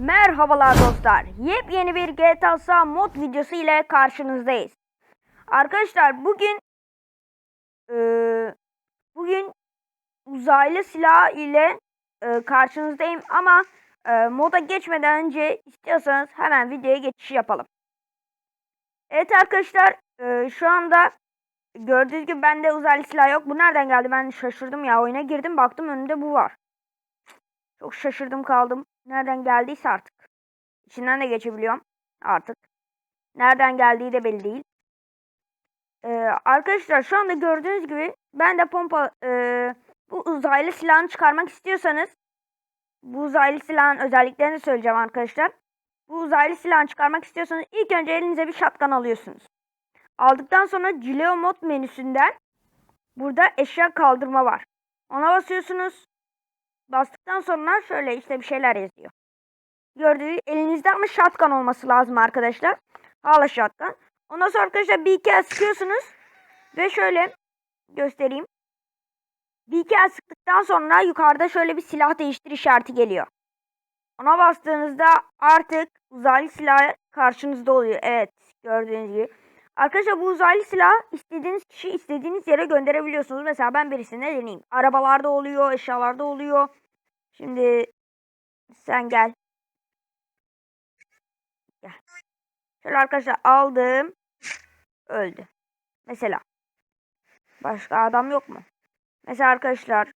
Merhabalar dostlar. Yepyeni bir GTA San mod videosu ile karşınızdayız. Arkadaşlar bugün eee, bugün uzaylı silah ile eee, karşınızdayım ama eee, moda geçmeden önce istiyorsanız hemen videoya geçiş yapalım. Evet arkadaşlar eee, şu anda gördüğünüz gibi bende uzaylı silah yok. Bu nereden geldi? Ben şaşırdım ya. Oyuna girdim baktım önümde bu var. Çok şaşırdım kaldım. Nereden geldiyse artık. İçinden de geçebiliyorum artık. Nereden geldiği de belli değil. Ee, arkadaşlar şu anda gördüğünüz gibi ben de pompa e, bu uzaylı silahını çıkarmak istiyorsanız bu uzaylı silahın özelliklerini söyleyeceğim arkadaşlar. Bu uzaylı silahını çıkarmak istiyorsanız ilk önce elinize bir shotgun alıyorsunuz. Aldıktan sonra Gileo mod menüsünden burada eşya kaldırma var. Ona basıyorsunuz. Bastıktan sonra şöyle işte bir şeyler yazıyor. Gördüğü elinizde ama shotgun olması lazım arkadaşlar. Hala shotgun. Ondan sonra arkadaşlar bir iki sıkıyorsunuz. Ve şöyle göstereyim. Bir iki sıktıktan sonra yukarıda şöyle bir silah değiştir işareti geliyor. Ona bastığınızda artık uzaylı silah karşınızda oluyor. Evet gördüğünüz gibi. Arkadaşlar bu uzaylı silah istediğiniz kişi istediğiniz yere gönderebiliyorsunuz. Mesela ben birisine deneyeyim. Arabalarda oluyor, eşyalarda oluyor. Şimdi sen gel. Gel. Şöyle arkadaşlar aldım. Öldü. Mesela. Başka adam yok mu? Mesela arkadaşlar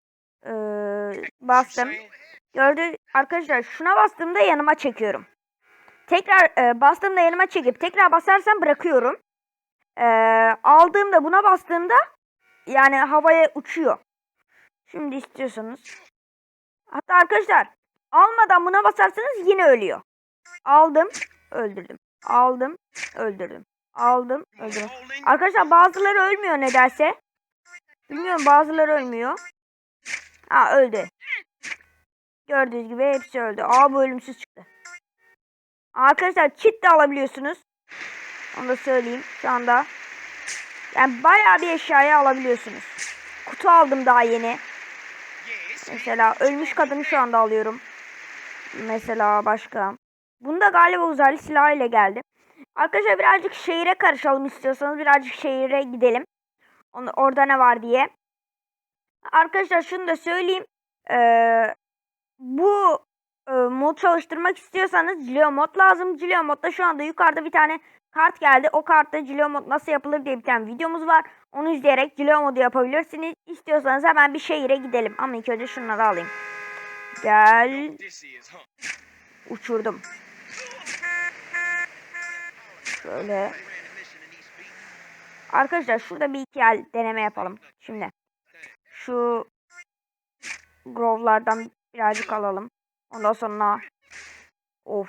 eee, bastım. Gördü arkadaşlar şuna bastığımda yanıma çekiyorum. Tekrar eee, bastığımda yanıma çekip tekrar basarsam bırakıyorum. Eee, aldığımda buna bastığımda yani havaya uçuyor. Şimdi istiyorsanız. Hatta arkadaşlar almadan buna basarsanız yine ölüyor. Aldım, öldürdüm. Aldım, öldürdüm. Aldım, öldürdüm. Arkadaşlar bazıları ölmüyor nedense. Bilmiyorum bazıları ölmüyor. Ha öldü. Gördüğünüz gibi hepsi öldü. Aa bu ölümsüz çıktı. Arkadaşlar çit de alabiliyorsunuz. Onu da söyleyeyim şu anda. Yani bayağı bir eşyayı alabiliyorsunuz. Kutu aldım daha yeni. Mesela ölmüş kadını şu anda alıyorum. Mesela başka. Bunda galiba uzaylı silah ile geldi. Arkadaşlar birazcık şehire karışalım istiyorsanız birazcık şehire gidelim. Onu, orada ne var diye. Arkadaşlar şunu da söyleyeyim. Ee, bu e, mod çalıştırmak istiyorsanız Gileo mod lazım. Gileo modda şu anda yukarıda bir tane kart geldi. O kartta Gileo mod nasıl yapılır diye bir tane videomuz var. Onu izleyerek Gileo modu yapabilirsiniz. İstiyorsanız hemen bir şehire gidelim. Ama ilk önce şunları alayım. Gel. Uçurdum. Şöyle. Arkadaşlar şurada bir iki el deneme yapalım. Şimdi. Şu Grove'lardan birazcık alalım. Ondan sonra of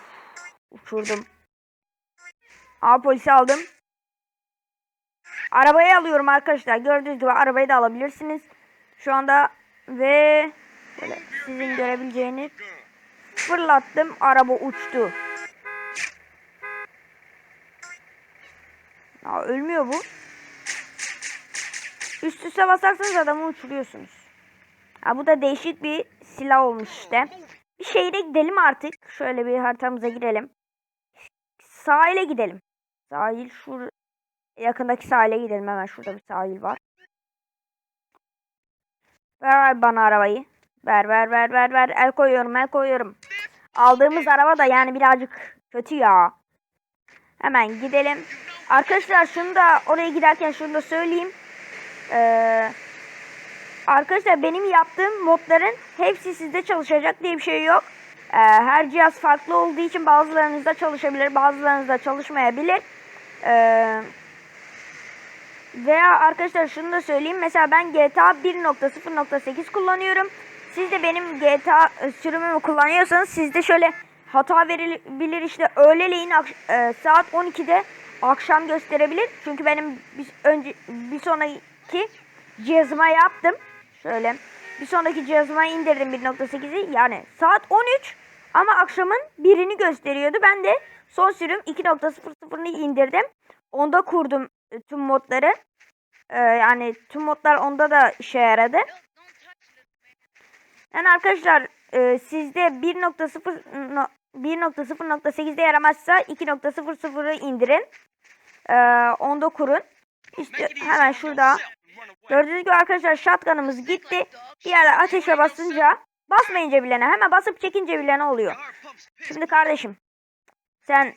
uçurdum. Aa polisi aldım. Arabayı alıyorum arkadaşlar. Gördüğünüz gibi arabayı da alabilirsiniz. Şu anda ve böyle sizin görebileceğiniz fırlattım. Araba uçtu. Aa, ölmüyor bu. Üst üste basarsanız adamı uçuruyorsunuz. Ha, bu da değişik bir silah olmuş işte. Bir şehre gidelim artık. Şöyle bir haritamıza girelim. Sahile gidelim. Sahil şu yakındaki sahile gidelim hemen. Şurada bir sahil var. Ver bana arabayı. Ver ver ver ver ver. El koyuyorum el koyuyorum. Aldığımız araba da yani birazcık kötü ya. Hemen gidelim. Arkadaşlar şunu da oraya giderken şunu da söyleyeyim. Ee, arkadaşlar benim yaptığım modların hepsi sizde çalışacak diye bir şey yok. Ee, her cihaz farklı olduğu için bazılarınızda çalışabilir, bazılarınızda çalışmayabilir. Ee, veya arkadaşlar şunu da söyleyeyim. Mesela ben GTA 1.0.8 kullanıyorum. Siz de benim GTA sürümümü kullanıyorsanız sizde şöyle hata verebilir işte öğleleyin e, saat 12'de akşam gösterebilir. Çünkü benim bir, önce bir sonraki cihazıma yaptım. Şöyle bir sonraki cihazıma indirdim 1.8'i yani saat 13 ama akşamın birini gösteriyordu. Ben de son sürüm 2.00'ını indirdim. Onda kurdum e, tüm modları. Ee, yani tüm modlar onda da işe yaradı. Yani arkadaşlar e, sizde 1.0 no- 1.0.8'de yaramazsa 2.00'ı indirin. E, onda kurun. İşte hemen şurada. Gördüğünüz gibi arkadaşlar shotgun'ımız gitti. Diğerler ateşe basınca basmayınca bilene hemen basıp çekince bilene oluyor. Şimdi kardeşim sen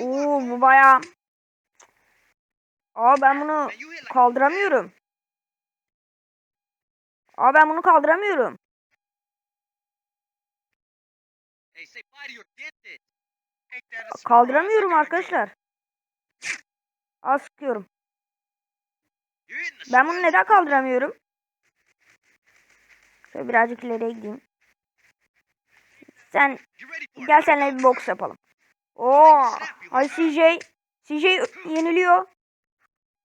Oo bu baya Aa ben bunu kaldıramıyorum. Aa ben bunu kaldıramıyorum. Kaldıramıyorum arkadaşlar. Aa sıkıyorum. Ben bunu neden kaldıramıyorum? Şöyle birazcık ileriye gideyim. Sen gel seninle bir boks yapalım. Oo, ay CJ. CJ yeniliyor.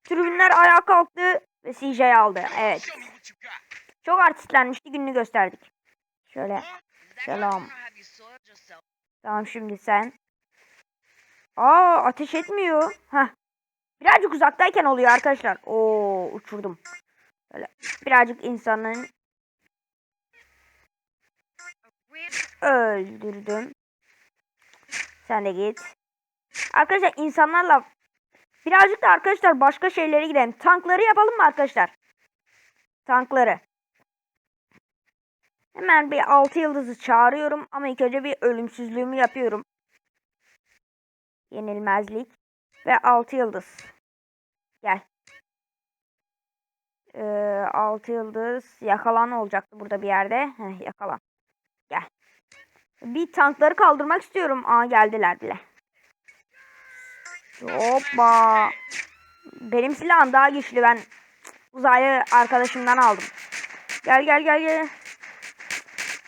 Tribünler ayağa kalktı ve CJ aldı. Evet. Çok artistlenmişti gününü gösterdik. Şöyle. Selam. Tamam şimdi sen. Aa ateş etmiyor. Heh. Birazcık uzaktayken oluyor arkadaşlar. Oo uçurdum. Böyle birazcık insanın öldürdüm. Sen de git. Arkadaşlar insanlarla birazcık da arkadaşlar başka şeylere gidelim. Tankları yapalım mı arkadaşlar? Tankları. Hemen bir 6 yıldızı çağırıyorum ama ilk önce bir ölümsüzlüğümü yapıyorum. Yenilmezlik ve 6 yıldız. Gel. Ee, 6 yıldız yakalan olacaktı burada bir yerde. Heh, yakalan. Gel. Bir tankları kaldırmak istiyorum. Aa geldiler bile. Hoppa. Benim silahım daha güçlü. Ben uzaylı arkadaşımdan aldım. Gel gel gel gel.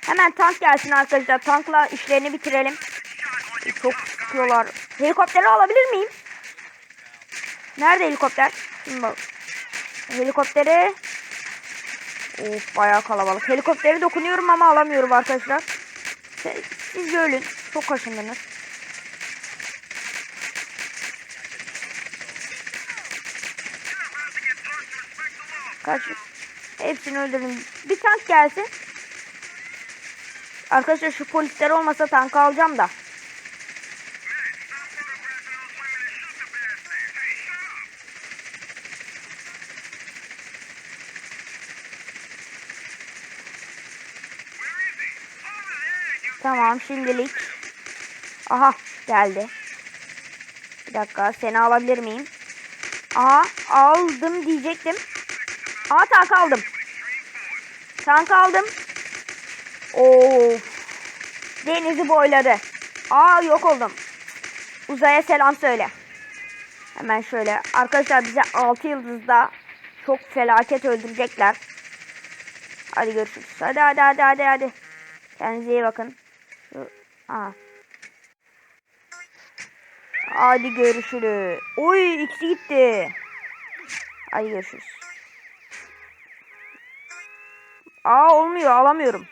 Hemen tank gelsin arkadaşlar. Tankla işlerini bitirelim. Çok sıkıyorlar. Helikopteri alabilir miyim? Nerede helikopter? Şimdi bak. Helikopteri. Of bayağı kalabalık. Helikopteri dokunuyorum ama alamıyorum arkadaşlar. Siz, siz ölün. Çok kaşındınız. Kaç. Hepsini öldürdüm. Bir tank gelsin. Arkadaşlar şu polisler olmasa tank alacağım da. Tamam şimdilik. Aha geldi. Bir dakika seni alabilir miyim? Aha aldım diyecektim. Aha tank aldım. Tank aldım. Of. Denizi boyladı. Aa yok oldum. Uzaya selam söyle. Hemen şöyle. Arkadaşlar bize 6 yıldızda çok felaket öldürecekler. Hadi görüşürüz. Hadi hadi hadi hadi hadi. Kendinize iyi bakın. Aa. Hadi görüşürüz. Oy ikisi gitti. Hadi görüşürüz. Aa olmuyor alamıyorum.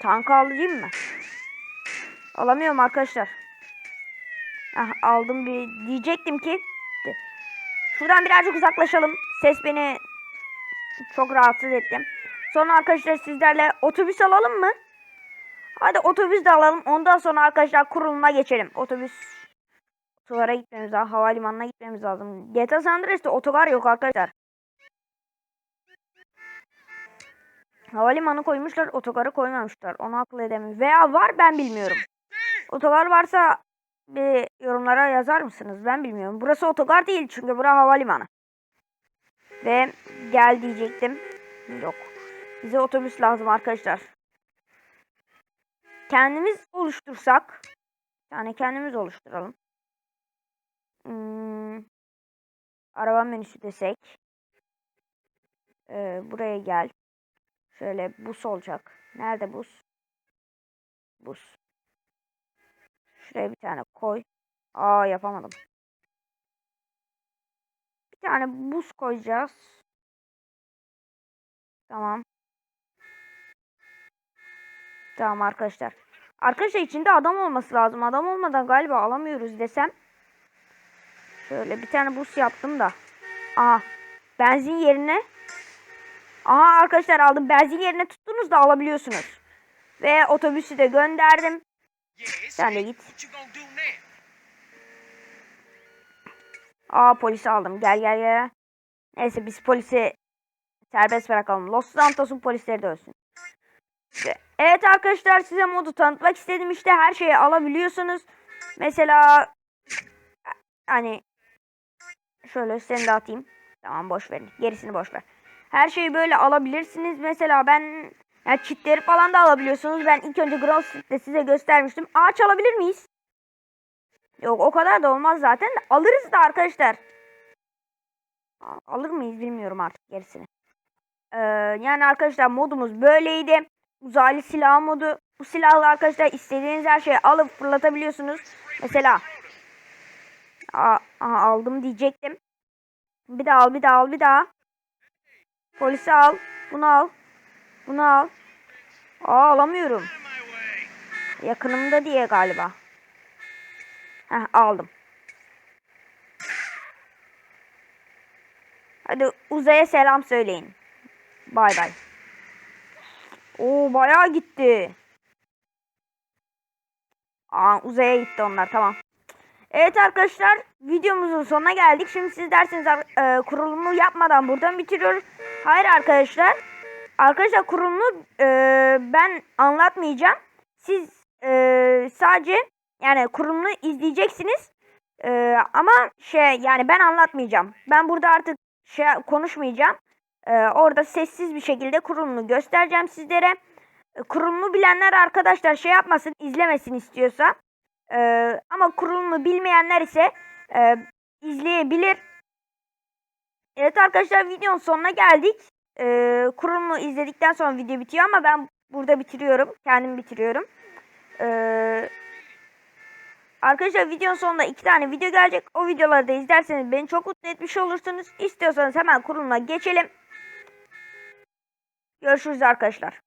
Tank alayım mı? Alamıyorum arkadaşlar. Ah aldım bir diyecektim ki. Şuradan birazcık uzaklaşalım. Ses beni çok rahatsız etti. Sonra arkadaşlar sizlerle otobüs alalım mı? Hadi otobüs de alalım. Ondan sonra arkadaşlar kuruluma geçelim. Otobüs otogara gitmemiz lazım. Havalimanına gitmemiz lazım. GTA San Andreas'te otogar yok arkadaşlar. Havalimanı koymuşlar, otogarı koymamışlar. Onu akıl edemiyorum. Veya var ben bilmiyorum. Otogar varsa bir yorumlara yazar mısınız? Ben bilmiyorum. Burası otogar değil çünkü bura havalimanı. Ve gel diyecektim. Yok. Bize otobüs lazım arkadaşlar. Kendimiz oluştursak. Yani kendimiz oluşturalım. Hmm, araba menüsü desek. Ee, buraya gel. Şöyle bus olacak. Nerede bus? Bus. Şuraya bir tane koy. Aa yapamadım. Bir tane bus koyacağız. Tamam. Tamam arkadaşlar. Arkadaşlar içinde adam olması lazım. Adam olmadan galiba alamıyoruz desem. Şöyle bir tane bus yaptım da. Aa benzin yerine Aha arkadaşlar aldım. Benzin yerine tuttunuz da alabiliyorsunuz. Ve otobüsü de gönderdim. Sen de git. Aa polisi aldım. Gel gel gel. Neyse biz polisi serbest bırakalım. Los Santos'un polisleri de ölsün. İşte, Evet arkadaşlar size modu tanıtmak istedim. İşte her şeyi alabiliyorsunuz. Mesela hani şöyle seni de atayım. Tamam boş verin. Gerisini boş ver. Her şeyi böyle alabilirsiniz. Mesela ben yani çitleri falan da alabiliyorsunuz. Ben ilk önce Ground Street'te size göstermiştim. Ağaç alabilir miyiz? Yok o kadar da olmaz zaten. Alırız da arkadaşlar. Alır mıyız bilmiyorum artık gerisini. Ee, yani arkadaşlar modumuz böyleydi. Uzaylı silah modu. Bu silahla arkadaşlar istediğiniz her şeyi alıp fırlatabiliyorsunuz. Mesela aha, aldım diyecektim. Bir daha al, bir daha al, bir daha. Polisi al. Bunu al. Bunu al. Aa alamıyorum. Yakınımda diye galiba. Heh aldım. Hadi uzaya selam söyleyin. Bay bay. Oo bayağı gitti. Aa uzaya gitti onlar tamam. Evet arkadaşlar videomuzun sonuna geldik. Şimdi siz derseniz e, kurulumu yapmadan buradan bitiriyoruz. Hayır arkadaşlar. Arkadaşlar kurulumu e, ben anlatmayacağım. Siz e, sadece yani kurulumunu izleyeceksiniz. E, ama şey yani ben anlatmayacağım. Ben burada artık şey konuşmayacağım. E, orada sessiz bir şekilde kurulumunu göstereceğim sizlere. E, kurulumu bilenler arkadaşlar şey yapmasın, izlemesin istiyorsa. E, ama kurulumu bilmeyenler ise e, izleyebilir. Evet arkadaşlar videonun sonuna geldik. E, kurulumu izledikten sonra video bitiyor ama ben burada bitiriyorum. Kendim bitiriyorum. Ee, arkadaşlar videonun sonunda iki tane video gelecek. O videoları da izlerseniz beni çok mutlu etmiş olursunuz. İstiyorsanız hemen kuruluma geçelim. Görüşürüz arkadaşlar.